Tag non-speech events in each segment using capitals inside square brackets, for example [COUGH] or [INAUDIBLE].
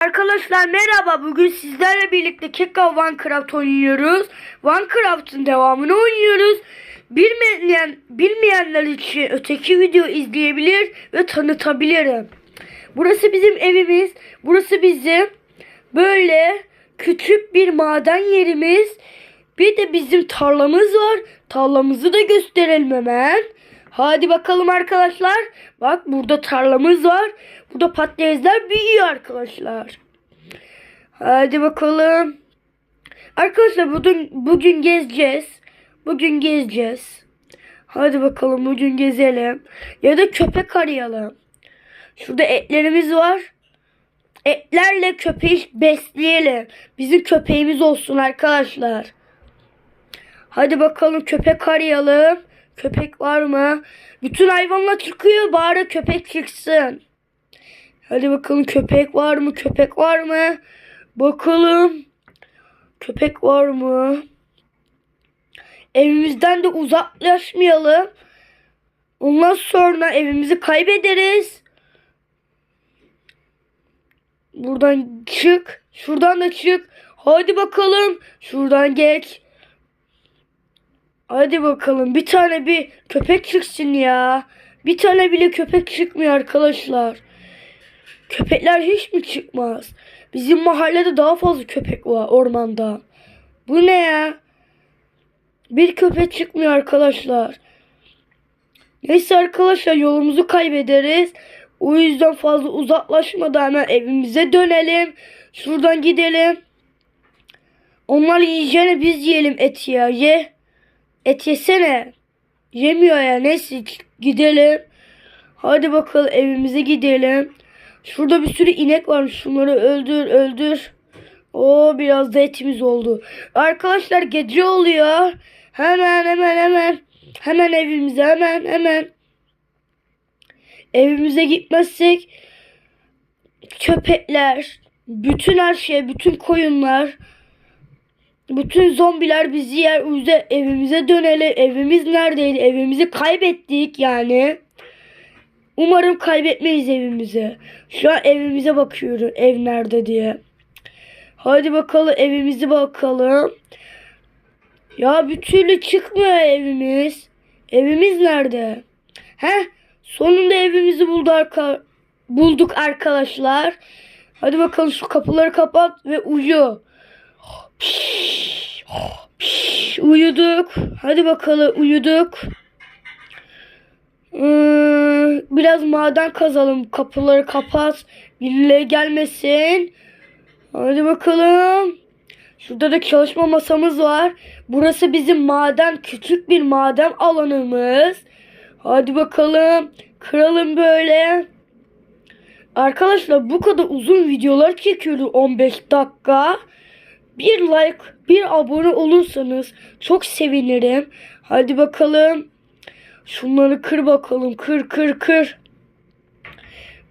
Arkadaşlar merhaba. Bugün sizlerle birlikte Keka Minecraft oynuyoruz. Minecraft'ın devamını oynuyoruz. Bilmeyen, bilmeyenler için öteki video izleyebilir ve tanıtabilirim. Burası bizim evimiz. Burası bizim böyle küçük bir maden yerimiz. Bir de bizim tarlamız var. Tarlamızı da gösterelim hemen. Hadi bakalım arkadaşlar. Bak burada tarlamız var. Burada patatesler büyüyor arkadaşlar. Hadi bakalım. Arkadaşlar bugün bugün gezeceğiz. Bugün gezeceğiz. Hadi bakalım bugün gezelim. Ya da köpek arayalım. Şurada etlerimiz var. Etlerle köpeği besleyelim. Bizim köpeğimiz olsun arkadaşlar. Hadi bakalım köpek arayalım. Köpek var mı? Bütün hayvanlar çıkıyor. Bari köpek çıksın. Hadi bakalım köpek var mı? Köpek var mı? Bakalım. Köpek var mı? Evimizden de uzaklaşmayalım. Ondan sonra evimizi kaybederiz. Buradan çık. Şuradan da çık. Hadi bakalım. Şuradan geç. Hadi bakalım. Bir tane bir köpek çıksın ya. Bir tane bile köpek çıkmıyor arkadaşlar. Köpekler hiç mi çıkmaz? Bizim mahallede daha fazla köpek var ormanda. Bu ne ya? Bir köpek çıkmıyor arkadaşlar. Neyse arkadaşlar yolumuzu kaybederiz. O yüzden fazla uzaklaşmadan hemen evimize dönelim. Şuradan gidelim. Onlar yiyeceğine biz yiyelim et ya. Ye. Et yesene. Yemiyor ya. Neyse gidelim. Hadi bakalım evimize gidelim. Şurada bir sürü inek var. Şunları öldür öldür. O biraz da etimiz oldu. Arkadaşlar gece oluyor. Hemen hemen hemen. Hemen evimize hemen hemen. Evimize gitmezsek köpekler, bütün her şey, bütün koyunlar, bütün zombiler bizi yer. Yüzden evimize dönelim. Evimiz neredeydi? Evimizi kaybettik yani. Umarım kaybetmeyiz evimizi. Şu an evimize bakıyorum. Ev nerede diye. Hadi bakalım evimizi bakalım. Ya bir türlü çıkmıyor evimiz. Evimiz nerede? Heh sonunda evimizi buldu arka bulduk arkadaşlar. Hadi bakalım şu kapıları kapat ve uyu. Uyuduk. Hadi bakalım uyuduk. Hmm, biraz maden kazalım. Kapıları kapat. Birileri gelmesin. Hadi bakalım. Şurada da çalışma masamız var. Burası bizim maden, küçük bir maden alanımız. Hadi bakalım. Kıralım böyle. Arkadaşlar bu kadar uzun videolar çekiyordu 15 dakika. Bir like, bir abone olursanız çok sevinirim. Hadi bakalım. Şunları kır bakalım. Kır kır kır.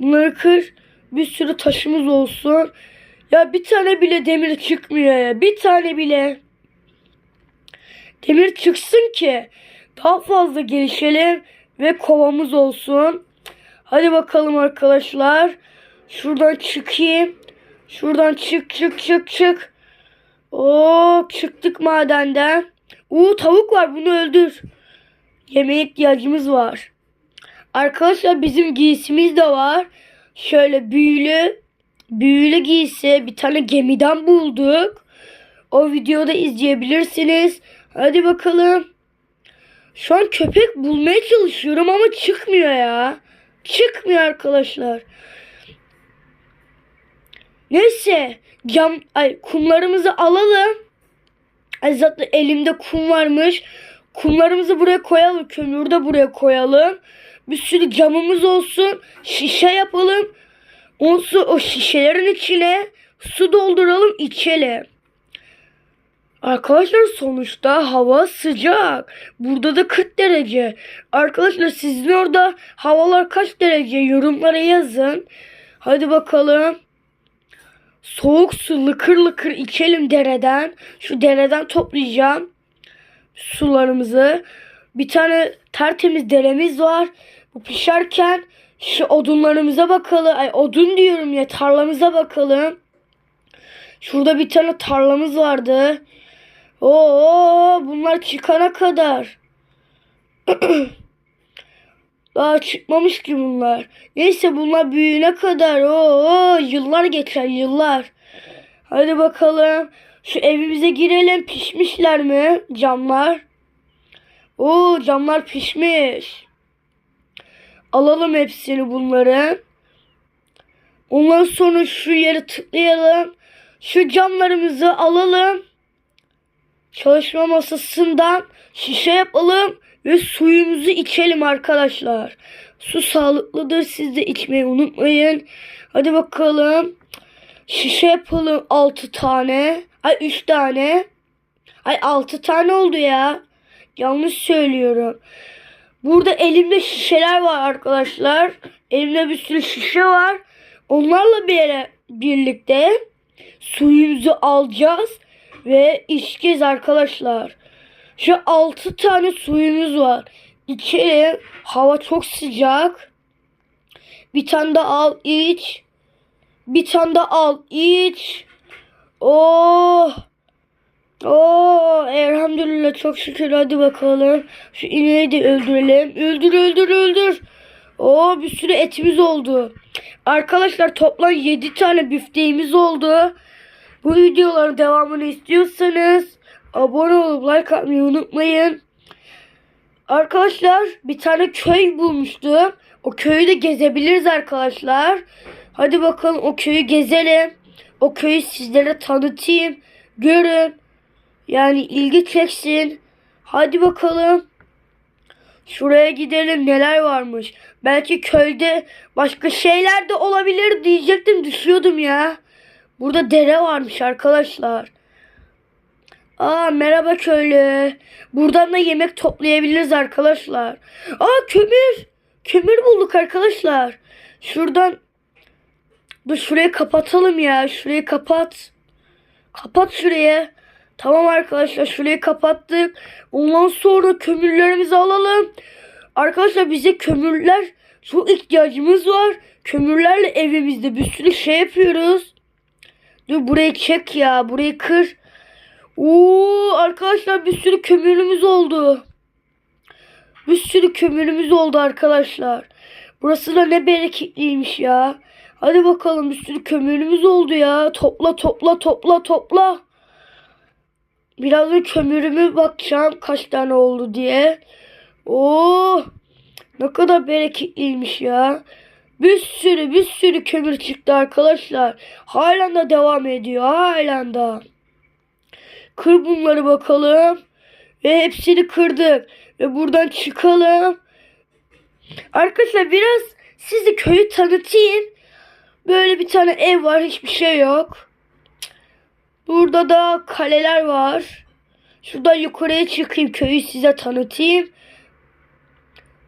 Bunları kır. Bir sürü taşımız olsun. Ya bir tane bile demir çıkmıyor ya. Bir tane bile. Demir çıksın ki daha fazla gelişelim ve kovamız olsun. Hadi bakalım arkadaşlar. Şuradan çıkayım. Şuradan çık çık çık çık. Oo çıktık madenden. Oo tavuk var bunu öldür. Yemeğe ihtiyacımız var. Arkadaşlar bizim giysimiz de var. Şöyle büyülü büyülü giysi bir tane gemiden bulduk. O videoda izleyebilirsiniz. Hadi bakalım. Şu an köpek bulmaya çalışıyorum ama çıkmıyor ya. Çıkmıyor arkadaşlar. Neyse cam ay kumlarımızı alalım. Ay zaten elimde kum varmış. Kumlarımızı buraya koyalım. Kömürü de buraya koyalım. Bir sürü camımız olsun. Şişe yapalım. Onsu o şişelerin içine su dolduralım içelim. Arkadaşlar sonuçta hava sıcak. Burada da 40 derece. Arkadaşlar sizin orada havalar kaç derece? Yorumlara yazın. Hadi bakalım. Soğuk su lıkır lıkır içelim dereden. Şu dereden toplayacağım sularımızı. Bir tane tertemiz deremiz var. Bu pişerken Şu odunlarımıza bakalım. Ay odun diyorum ya tarlamıza bakalım. Şurada bir tane tarlamız vardı. Oo bunlar çıkana kadar. [CLEARS THROAT] Daha çıkmamış ki bunlar. Neyse bunlar büyüyene kadar. Oo yıllar geçer yıllar. Hadi bakalım. Şu evimize girelim. Pişmişler mi camlar? Oo camlar pişmiş. Alalım hepsini bunları. Ondan sonra şu yere tıklayalım. Şu camlarımızı alalım. Çalışma masasından şişe yapalım ve suyumuzu içelim arkadaşlar. Su sağlıklıdır. Siz de içmeyi unutmayın. Hadi bakalım. Şişe yapalım 6 tane. Ay 3 tane. Ay 6 tane oldu ya. Yanlış söylüyorum. Burada elimde şişeler var arkadaşlar. Elimde bir sürü şişe var. Onlarla bir yere birlikte suyumuzu alacağız ve içeceğiz arkadaşlar. Şu 6 tane suyumuz var. İçelim. Hava çok sıcak. Bir tane de al iç. Bir tane de al iç. Oh. Oo, elhamdülillah çok şükür hadi bakalım. Şu ineği de öldürelim. Öldür öldür öldür. Oo bir sürü etimiz oldu. Arkadaşlar toplam 7 tane büfteğimiz oldu. Bu videoların devamını istiyorsanız abone olup like atmayı unutmayın. Arkadaşlar bir tane köy bulmuştum. O köyü de gezebiliriz arkadaşlar. Hadi bakalım o köyü gezelim. O köyü sizlere tanıtayım. Görün. Yani ilgi çeksin. Hadi bakalım. Şuraya gidelim neler varmış. Belki köyde başka şeyler de olabilir diyecektim düşüyordum ya. Burada dere varmış arkadaşlar. Aa merhaba köylü. Buradan da yemek toplayabiliriz arkadaşlar. Aa kömür. Kömür bulduk arkadaşlar. Şuradan Dur şurayı kapatalım ya. Şurayı kapat. Kapat şurayı. Tamam arkadaşlar şurayı kapattık. Ondan sonra kömürlerimizi alalım. Arkadaşlar bize kömürler çok ihtiyacımız var. Kömürlerle evimizde bir sürü şey yapıyoruz. Dur burayı çek ya. Burayı kır. Oo arkadaşlar bir sürü kömürümüz oldu. Bir sürü kömürümüz oldu arkadaşlar. Burası da ne bereketliymiş ya. Hadi bakalım bir sürü kömürümüz oldu ya. Topla topla topla topla. Birazdan kömürümü bakacağım kaç tane oldu diye. Oo, ne kadar bereketliymiş ya. Bir sürü bir sürü kömür çıktı arkadaşlar. Halen de devam ediyor. Halen de. Kır bunları bakalım. Ve hepsini kırdık. Ve buradan çıkalım. Arkadaşlar biraz sizi köyü tanıtayım. Böyle bir tane ev var. Hiçbir şey yok. Burada da kaleler var. Şuradan yukarıya çıkayım. Köyü size tanıtayım.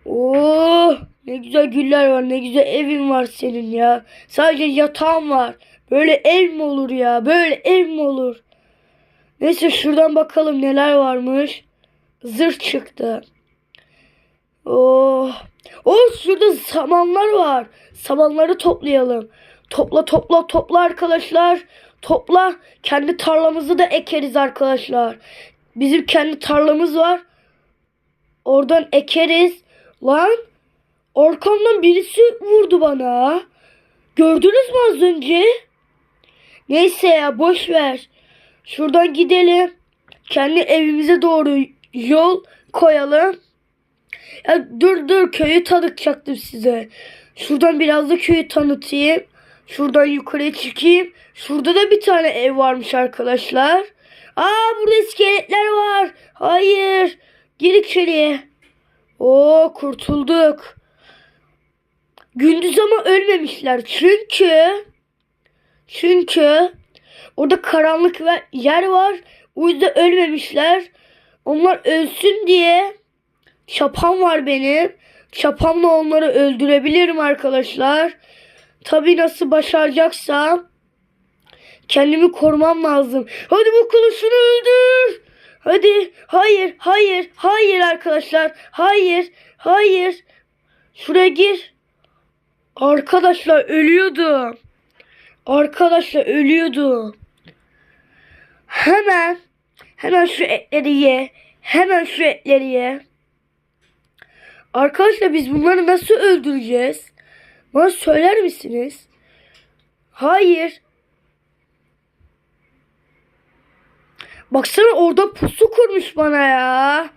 Oo, ne güzel güller var. Ne güzel evin var senin ya. Sadece yatağın var. Böyle ev mi olur ya? Böyle ev mi olur? Neyse şuradan bakalım neler varmış. Zırh çıktı. Oh. Oh şurada samanlar var. Samanları toplayalım. Topla topla topla arkadaşlar. Topla. Kendi tarlamızı da ekeriz arkadaşlar. Bizim kendi tarlamız var. Oradan ekeriz. Lan arkamdan birisi vurdu bana. Gördünüz mü az önce? Neyse ya boş ver. Şuradan gidelim. Kendi evimize doğru yol koyalım. Ya dur dur köyü tanıtacaktım size. Şuradan biraz da köyü tanıtayım. Şuradan yukarıya çıkayım. Şurada da bir tane ev varmış arkadaşlar. Aa burada iskeletler var. Hayır. Gir içeriye. Oo kurtulduk. Gündüz ama ölmemişler. Çünkü çünkü orada karanlık ve yer var. O yüzden ölmemişler. Onlar ölsün diye çapam var benim. Çapamla onları öldürebilirim arkadaşlar. Tabi nasıl başaracaksam kendimi korumam lazım. Hadi bakalım şunu öldür. Hadi. Hayır. Hayır. Hayır arkadaşlar. Hayır. Hayır. Şuraya gir. Arkadaşlar ölüyordum. Arkadaşlar ölüyordum. Hemen hemen şu etleri ye. Hemen şu etleri ye. Arkadaşlar biz bunları nasıl öldüreceğiz? Bana söyler misiniz? Hayır. Baksana orada pusu kurmuş bana ya.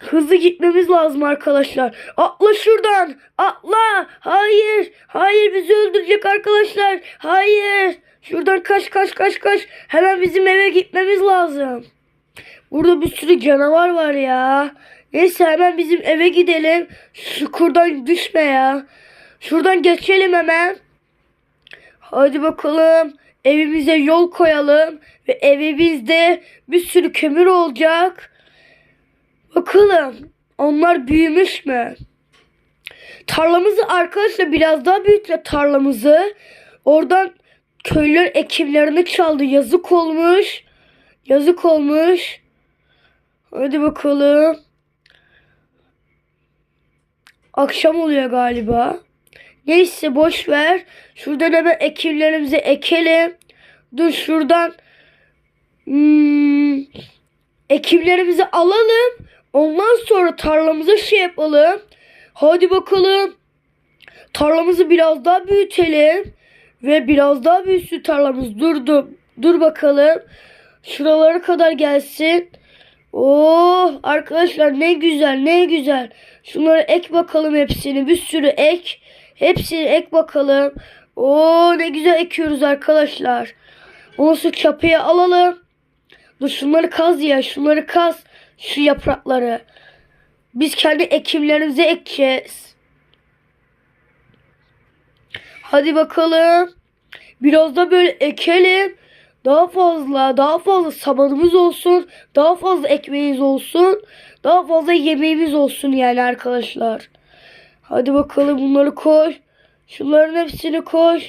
Hızlı gitmemiz lazım arkadaşlar. Atla şuradan. Atla. Hayır. Hayır bizi öldürecek arkadaşlar. Hayır. Şuradan kaç kaç kaç kaç. Hemen bizim eve gitmemiz lazım. Burada bir sürü canavar var ya. Neyse hemen bizim eve gidelim. Şuradan düşme ya. Şuradan geçelim hemen. Hadi bakalım. Evimize yol koyalım. Ve evimizde bir sürü kömür olacak. Bakalım onlar büyümüş mü? Tarlamızı arkadaşlar biraz daha büyütle tarlamızı. Oradan köylüler ekimlerini çaldı. Yazık olmuş. Yazık olmuş. Hadi bakalım. Akşam oluyor galiba. Neyse boş ver. Şuradan hemen ekimlerimizi ekelim. Dur şuradan hmm, ekimlerimizi alalım. Ondan sonra tarlamıza şey yapalım. Hadi bakalım. Tarlamızı biraz daha büyütelim. Ve biraz daha büyüsün tarlamız. Dur dur. Dur bakalım. Şuralara kadar gelsin. Oh arkadaşlar ne güzel ne güzel. Şunları ek bakalım hepsini. Bir sürü ek. Hepsini ek bakalım. Oo ne güzel ekiyoruz arkadaşlar. Ondan sonra çapıya alalım. Dur şunları kaz ya. Şunları kaz. Şu yaprakları. Biz kendi ekimlerimize ekeceğiz. Hadi bakalım. Biraz da böyle ekelim. Daha fazla, daha fazla samanımız olsun. Daha fazla ekmeğimiz olsun. Daha fazla yemeğimiz olsun yani arkadaşlar. Hadi bakalım bunları koy. Şunların hepsini koy.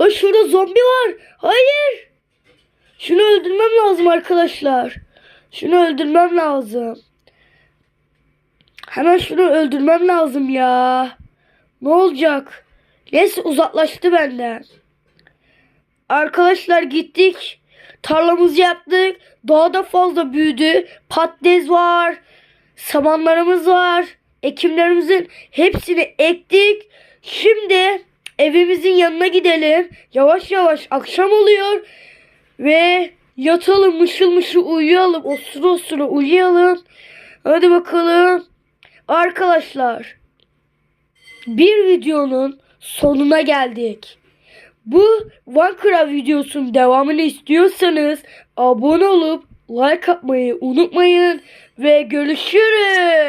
Lan şurada zombi var. Hayır. Şunu öldürmem lazım arkadaşlar. Şunu öldürmem lazım. Hemen şunu öldürmem lazım ya. Ne olacak? Neyse uzaklaştı benden. Arkadaşlar gittik. Tarlamızı yaptık. Daha da fazla büyüdü. Patates var. Samanlarımız var. Ekimlerimizin hepsini ektik. Şimdi evimizin yanına gidelim. Yavaş yavaş akşam oluyor. Ve yatalım mışıl mışıl uyuyalım. Osura osura uyuyalım. Hadi bakalım. Arkadaşlar. Bir videonun sonuna geldik. Bu Minecraft videosunun devamını istiyorsanız abone olup like atmayı unutmayın ve görüşürüz.